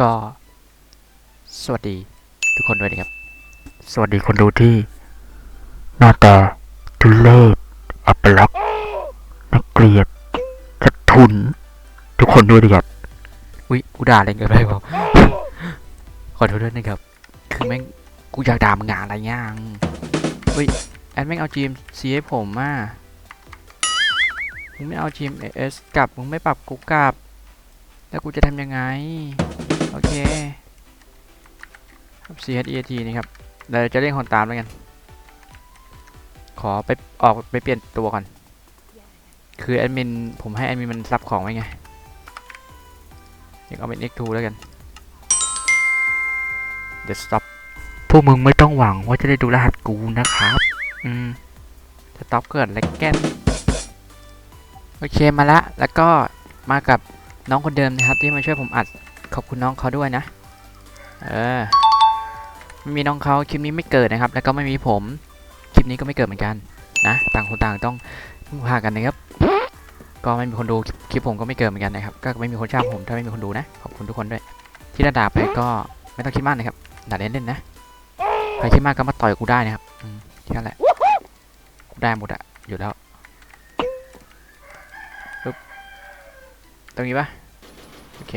ก็สวัสดีทุกคนด้วยนะครับ สวัสดีคนดูที่หน้าตาทุเลศอัปลักษณ์นักเกลียดกระทุน ทุกคนด้วยนะครับอุ๊ยกูด่าอะไรกันไปเปล่าขอโทษด้วยนะครับ คือแม่งกูอยากด่ามึงงานอะไรย่างเฮ้ยแอดแม่งเอา GMC ให้ผมอะมึงไม่เอา GMS กลับมึงไม่ปรับกูกลับ แล้วกูจะทำยังไง โอเคครับ CHET นี่ครับเราจะเล่นคนตามแล้วกัน ขอไปออกไปเปลี่ยนตัวก่อน คือแอดมินผมให้แอดมินมันซับของไว้ไงเรียกเอาเป็น X2 แล้วกันเดี๋ยว stop พวกมึงไม่ต้องหวังว่าจะได้ดูรหัสกูนะครับ อืม stop เกิดแล้วแกนโอเคมาละ แล้วก็มากับน้องคนเดิมนะครับ ที่มาช่วยผมอัด ขอบคุณน้องเขาด้วยนะ เออไม่มีน้องเขาคลิปนี้ไม่เกิดนะครับ แล้วก็ไม่มีผมคลิปนี้ก็ไม่เกิดเหมือนกันนะต่างคนต่างต้องพากันนะครับ ก็ไม่มีคนดูคลิปผมก็ไม่เกิดเหมือนกันนะครับ ก็ไม่มีคนชอบผมถ้าไม่มีคนดูนะขอบคุณทุกคนด้วย ที่ด่าๆไปก็ไม่ต้องคิดมากนะครับด่าเล่นๆนะใครคิดมากก็มาต่อยกูได้นะครับอืมแค่นั้นแหละกูได้หมดอะอยู่แล้วปึ๊บตรงนี้ปะโอเค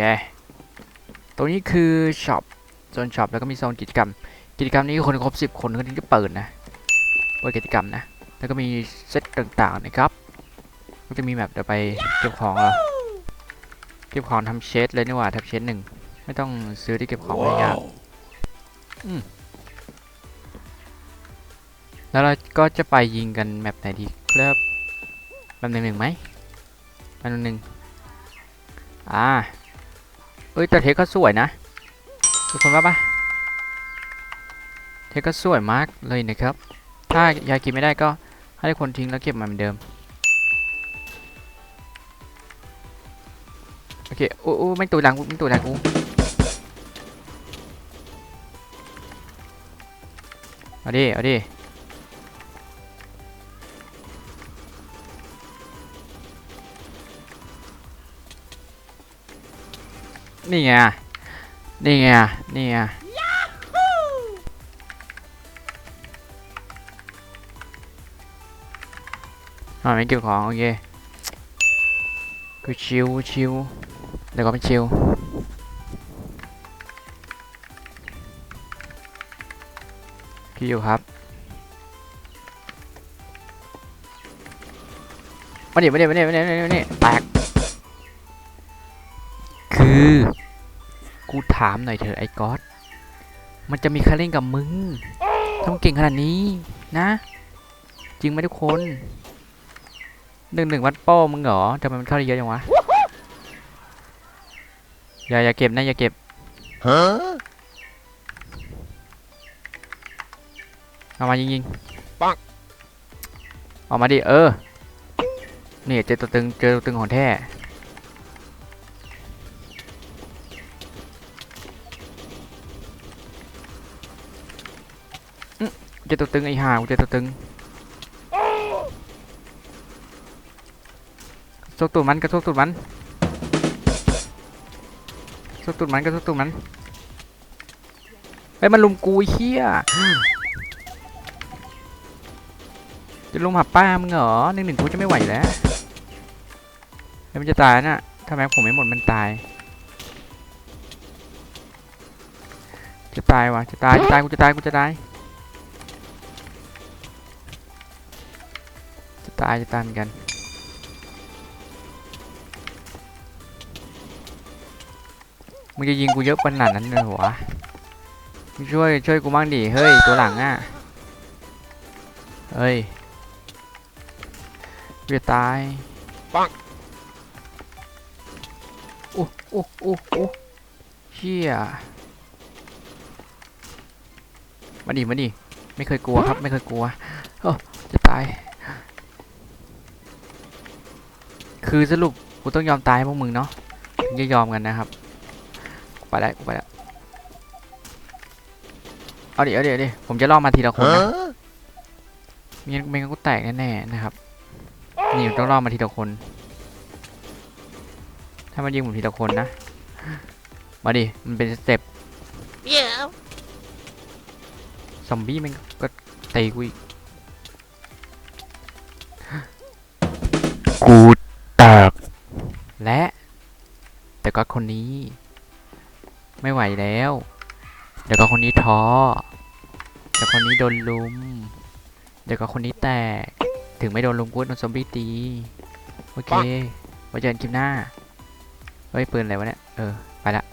ตรงนี้คือช็อปโซนช็อปแล้วก็มีโซนกิจกรรม กิจกรรมนี้คนครบ 10 คนก็ถึงจะเปิดนะเปิดกิจกรรมนะ แล้วก็มีเซตต่างๆนะครับ ก็จะมีแบบเดี๋ยวไปเก็บของเหรอเก็บของทำเชดเลยนี่หว่าทำเชดหนึ่งไม่ต้องซื้อที่เก็บของไม่ยากแล้วเราก็จะไปยิงกันแมปไหนดีครับแบบหนึ่งหนึ่งไหมแบบหนึ่งหนึ่งอ่า เอ้ยแต่เทคก็สวยนะทุกคนว่าปะเทคก็สวยมากเลยนะครับ ถ้ายากินไม่ได้ก็ให้คนทิ้งแล้วเก็บมาเหมือนเดิมโอเคโอ้โอ้ไม่ตัวหลังกูไม่ตัวหลังกูเอาดิเอาดิ นี่ไง นี่ไง นี่ไงอ่าไม่เก็บของ โอเคคือชิวชิวเดี๋ยวก็เป็นชิวพี่อยู่ครับมาดิมาดิมาดิมาดิมาดิมาดิแตกคือ กูถามหน่อยเถอะไอ้ก๊อตมันจะมีใครเล่นกับมึงทำเก่งขนาดนี้นะ จริงไหมทุกคนหนึ่งหนึ่งวัดโป้มึงเหรอทำไมมันเข้าได้เยอะจังวะอย่าอย่าเก็บนะอย่าเก็บ Huh? เอามายิงยิงปังออกมาดิเออนี่เจอตัวตึงเจอตัวตึงของแท้ เจอตัวตึงไอ้ห่ากูเจอตัวตึงโซกตูดมันกระโซกตูดมันโซกตูดมันกระโซกตูดมันเฮ้มันลุมกูเหี้ยจะลุมหับป้ามึงเหรอหนึ่งหนึ่งกูจะไม่ไหวแล้วเฮ้ยมันจะตายน่ะถ้าแม็กผมไม่หมดมันตาย จะตายว่ะจะตายจะตายกูจะตายกูจะตาย ตายจะตายเหมือนกันมึงจะยิงกูเยอะขนาดนั้นเลยเหรอวะมึงช่วยช่วยกูบ้างดิ เฮ้ย ตัวหลังอะ เฮ้ยเวียตายปังโอ้โอ้โอ้โอ้เชี่ยมาดิมาดิไม่เคยกลัวครับ ไม่เคยกลัวโอ้จะตาย คือสรุปกูต้องยอมตายให้พวกมึงเนาะถึงจะยอมกันนะครับกูไปแล้วกูไปแล้วเอาดิเอาดิเอาดิผมจะล่อมาทีละคนนะ Huh? ไมีไม่งั้นกูแตกแน่ๆนะครับนี่ต้องล่อมาทีละคน ถ้ามันยิงผมทีละคนนะ มาดิ มันเป็นสเต็ป Yeah. ซอมบี้มันก็ตีกูอีกกูแตกและ แต่ก็คนนี้ ไม่ไหวแล้ว เดี๋ยวก็คนนี้ท้อ เดี๋ยวคนนี้โดนลุม เดี๋ยวก็คนนี้แตก ถึงไม่โดนลุมกูโดนซอมบี้ตี โอเคไว้เจอกันคลิปหน้า เฮ้ยปืนอะไรวะเนี่ย เออ ไปละ